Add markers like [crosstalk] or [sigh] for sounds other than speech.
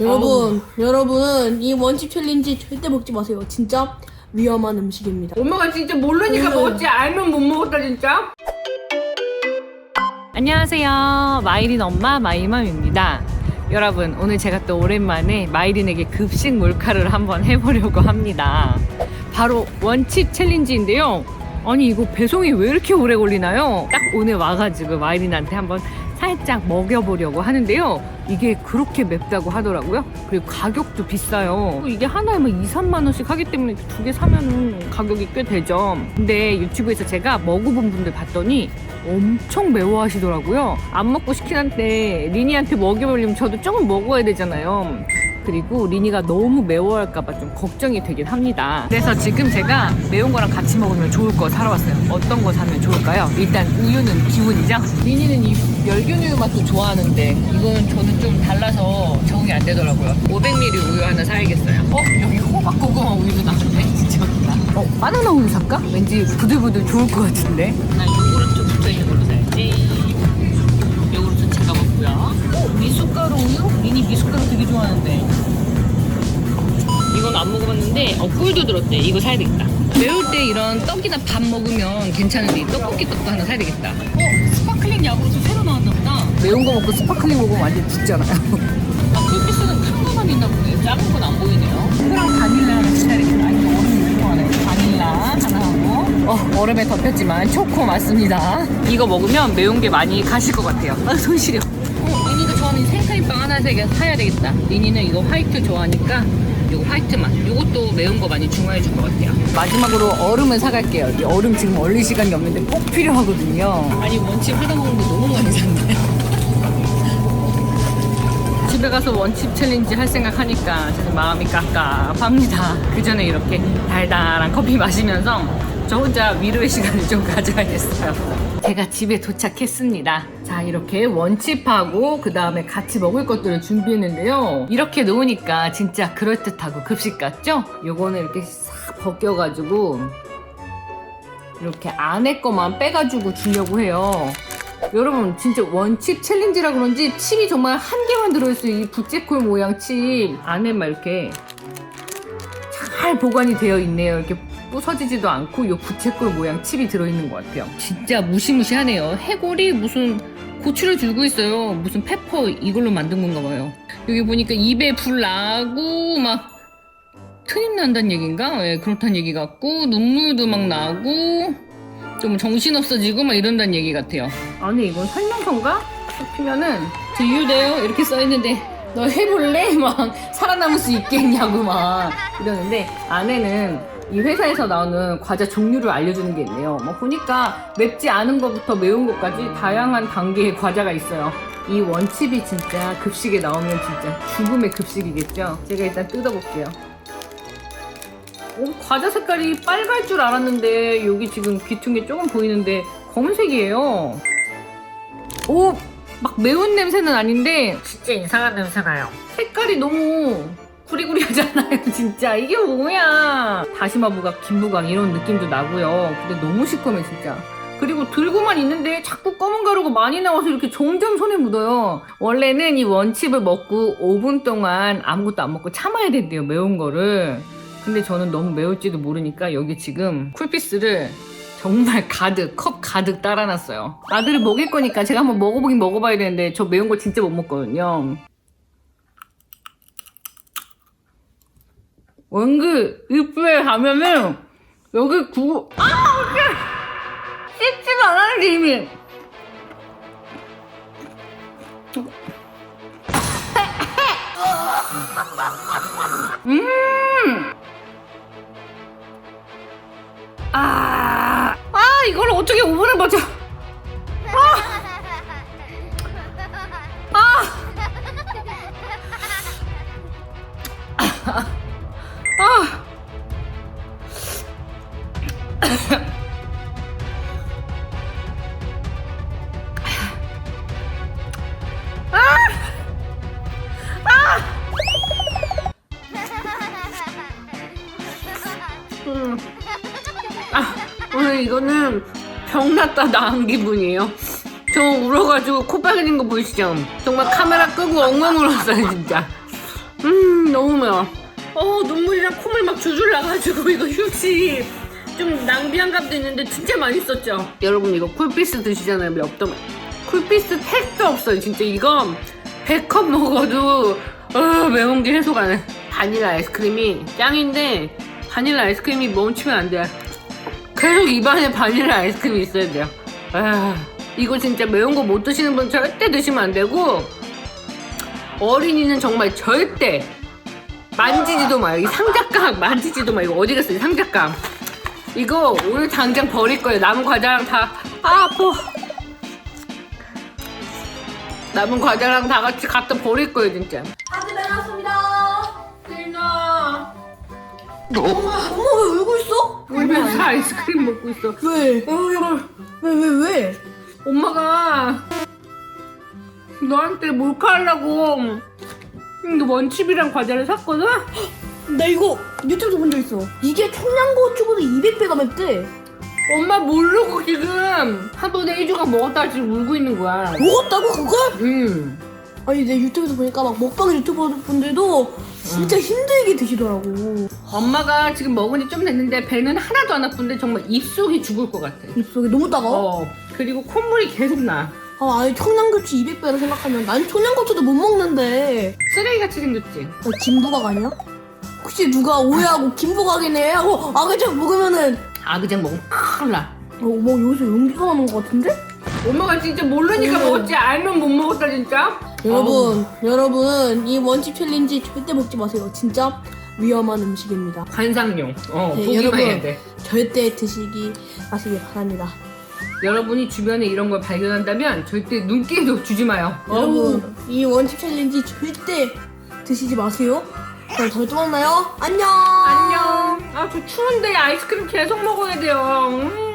여러분, 여러분, 이 원칩 챌린지 절대 먹지 마세요. 진짜 위험한 음식입니다. 엄마가 진짜 모르니까 음. 먹었지 알면 못 먹었다 진짜. 안녕하세요. 마이린 엄마 마이맘입니다. 여러분, 오늘 제가 또 오랜만에 마이린에게 급식 몰카를 한번 해보려고 합니다. 바로 원칩 챌린지인데요. 아니, 이거 배송이 왜 이렇게 오래 걸리나요? 딱 오늘 와가지고 마이린한테 한번 살짝 먹여보려고 하는데요. 이게 그렇게 맵다고 하더라고요. 그리고 가격도 비싸요. 이게 하나에 막 2, 3만 원씩 하기 때문에 두 개 사면은 가격이 꽤 되죠. 근데 유튜브에서 제가 먹어본 분들 봤더니 엄청 매워 하시더라고요. 안 먹고 시킨 한테 리니한테 먹여보려면 저도 조금 먹어야 되잖아요. 그리고 리니가 너무 매워할까봐 좀 걱정이 되긴 합니다. 그래서 지금 제가 매운 거랑 같이 먹으면 좋을 거 사러 왔어요. 어떤 거 사면 좋을까요? 일단 우유는 기본이죠. 리니는 이 멸균우유 맛도 좋아하는데 이건 저는 좀 달라서 적응이 안 되더라고요. 500ml 우유 하나 사야겠어요. 어? 여기 호박고구마 우유도 나왔네. [laughs] 진짜 웃기다. 어? 바나나 우유 살까? 왠지 부들부들 좋을 것 같은데. 나 요구르트 붙어있는 걸로 사야지. 요구르트 제가 먹고요. 어? 미숫가루 우유? 리니 미숫가루 되게 좋아하는데. 이건 안 먹어봤는데 어, 꿀도 들었대. 이거 사야 되겠다. 매울 때 이런 떡이나 밥 먹으면 괜찮은데 이 떡볶이 떡도 하나 사야 되겠다. 어? 스파클링 야구르트. 매운 거 먹고 스파클링 먹으면 완전 죽잖아요. 아, 쿨피스는 큰 거만 있나 보네. 작은 건 안 보이네요. 그랑 바닐라 사야 되겠다. 이거 얼음 좋아하네. 바닐라 하나 하고. 어, 얼음에 덮였지만 초코 맞습니다. 이거 먹으면 매운 게 많이 가실 것 같아요. 아, 손 시려. 어, 리니가 좋아하는 생크림빵 하나 사- 사야 되겠다. 리니는 이거 화이트 좋아하니까 이거 화이트 맛. 이것도 매운 거 많이 중화해 줄 것 같아요. 마지막으로 얼음을 사갈게요. 이 얼음 지금 얼릴 시간이 없는데 꼭 필요하거든요. 아니 원칩 하다 먹는데 너무 많이 샀네. 집에 가서 원칩 챌린지 할 생각 하니까 저는 마음이 깝깝합니다. 그 전에 이렇게 달달한 커피 마시면서 저 혼자 위로의 시간을 좀 가져야겠어요. 제가 집에 도착했습니다. 자, 이렇게 원칩하고 그 다음에 같이 먹을 것들을 준비했는데요. 이렇게 놓으니까 진짜 그럴듯하고 급식 같죠? 요거는 이렇게 싹 벗겨가지고 이렇게 안에 거만 빼가지고 주려고 해요. 여러분 진짜 원칩 챌린지라 그런지 칩이 정말 한 개만 들어있어요. 이 부채꼴 모양 칩 안에만 이렇게 잘 보관이 되어 있네요. 이렇게 부서지지도 않고 이 부채꼴 모양 칩이 들어있는 것 같아요. 진짜 무시무시하네요. 해골이 무슨 고추를 들고 있어요. 무슨 페퍼 이걸로 만든 건가 봐요. 여기 보니까 입에 불 나고 막 트림 난다는 얘기인가? 예, 그렇다는 얘기 같고 눈물도 막 나고 좀 정신 없어지고 막 이런다는 얘기 같아요. 아니 이건 설명서인가? 피면은 자유돼요 이렇게 써 있는데 너 해볼래? 막 살아남을 수 있겠냐고 막 이러는데 안에는 이 회사에서 나오는 과자 종류를 알려주는 게 있네요. 뭐 보니까 맵지 않은 것부터 매운 것까지 다양한 단계의 과자가 있어요. 이 원칩이 진짜 급식에 나오면 진짜 죽음의 급식이겠죠. 제가 일단 뜯어볼게요. 오, 과자 색깔이 빨갈 줄 알았는데 여기 지금 귀퉁이 조금 보이는데 검은색이에요. 오, 막 매운 냄새는 아닌데 진짜 이상한 냄새 나요. 색깔이 너무 구리구리하잖아요, [laughs] 진짜. 이게 뭐야? 다시마 부각, 김부각 이런 느낌도 나고요. 근데 너무 시커매, 진짜. 그리고 들고만 있는데 자꾸 검은 가루가 많이 나와서 이렇게 점점 손에 묻어요. 원래는 이 원칩을 먹고 5분 동안 아무것도 안 먹고 참아야 된대요, 매운 거를. 근데 저는 너무 매울지도 모르니까 여기 지금 쿨피스를 정말 가득, 컵 가득 따라놨어요. 아들을 먹일 거니까 제가 한번 먹어보긴 먹어봐야 되는데 저 매운 거 진짜 못 먹거든요. 원그 입구에 가면은 여기 구 아! 어떡해! 씹지도 않았는데 이미 음! 아, 아, 이걸 어떻게 5분을 버텨? 아! [laughs] 오늘 이거는 병났다 나은 기분이에요. 저 울어가지고 코 빨개진 거 보이시죠? 정말 카메라 끄고 엉엉 울었어요, 진짜. 음 너무 매워 어 눈물이랑 콧물 막 줄줄 나가지고 이거 휴지 좀 낭비한 감도 있는데 진짜 맛있었죠 여러분 이거 쿨피스 드시잖아요 몇 점. 쿨피스 택도 없어요 진짜 이거 100컵 먹어도 어, 매운 게 해소가 안 해. 바닐라 아이스크림이 짱인데 바닐라 아이스크림이 멈추면 안 돼. 계속 입안에 바닐라 아이스크림이 있어야 돼요. 아, 이거 진짜 매운 거 못 드시는 분 절대 드시면 안 되고 어린이는 정말 절대 만지지도 마요. 이 상자감 만지지도 마. 이거 어디 갔어? 이 상자감. 이거 오늘 당장 버릴 거예요. 남은 과자랑 다 아, 아파. 남은 과자랑 다 같이 갖다 버릴 거예요, 진짜. 다들 나왔습니다. 나 엄마 왜 울고 있어? 울면서 아이스크림 먹고 있어. 왜? 어, 왜왜 왜? 엄마가 너한테 몰카 하려고 너 원칩이랑 과자를 샀거든? 나 이거 유튜브에서 본 적 있어. 이게 청양고추보다 200배가 맵대. 엄마 모르고 지금 한 번에 1조각 먹었다가 지금 울고 있는 거야. 먹었다고 그걸? 음. 아니 내 유튜브에서 보니까 막 먹방 유튜버 분들도 진짜 힘들게 드시더라고. 엄마가 지금 먹은 지 좀 됐는데 배는 하나도 안 아픈데 정말 입속이 죽을 것 같아. 입속이 너무 따가워. 어. 그리고 콧물이 계속 나. 아, 아니 청양고추 200배라 생각하면 난 청양고추도 못 먹는데 쓰레기같이 생겼지? 어, 김부각 아니야? 혹시 누가 오해하고 김부각이네 하고 아그작 먹으면은 아그작 먹으면 큰일 나. 어, 뭐 여기서 연기가 나는 것 같은데? 엄마가 진짜 모르니까 음. 먹었지 알면 못 먹었다 진짜. 여러분, 여러분 이 원칩 챌린지 절대 먹지 마세요. 진짜 위험한 음식입니다. 관상용. 어, 네, 보기만. 해야 돼. 절대 드시기 마시기 바랍니다. 여러분이 주변에 이런 걸 발견한다면 절대 눈길도 주지 마요. 여러분, 이 원칩 챌린지 절대 드시지 마세요. 그럼 다음에 또 만나요. 안녕. 안녕. 아, 저 추운데 아이스크림 계속 먹어야 돼요. 음.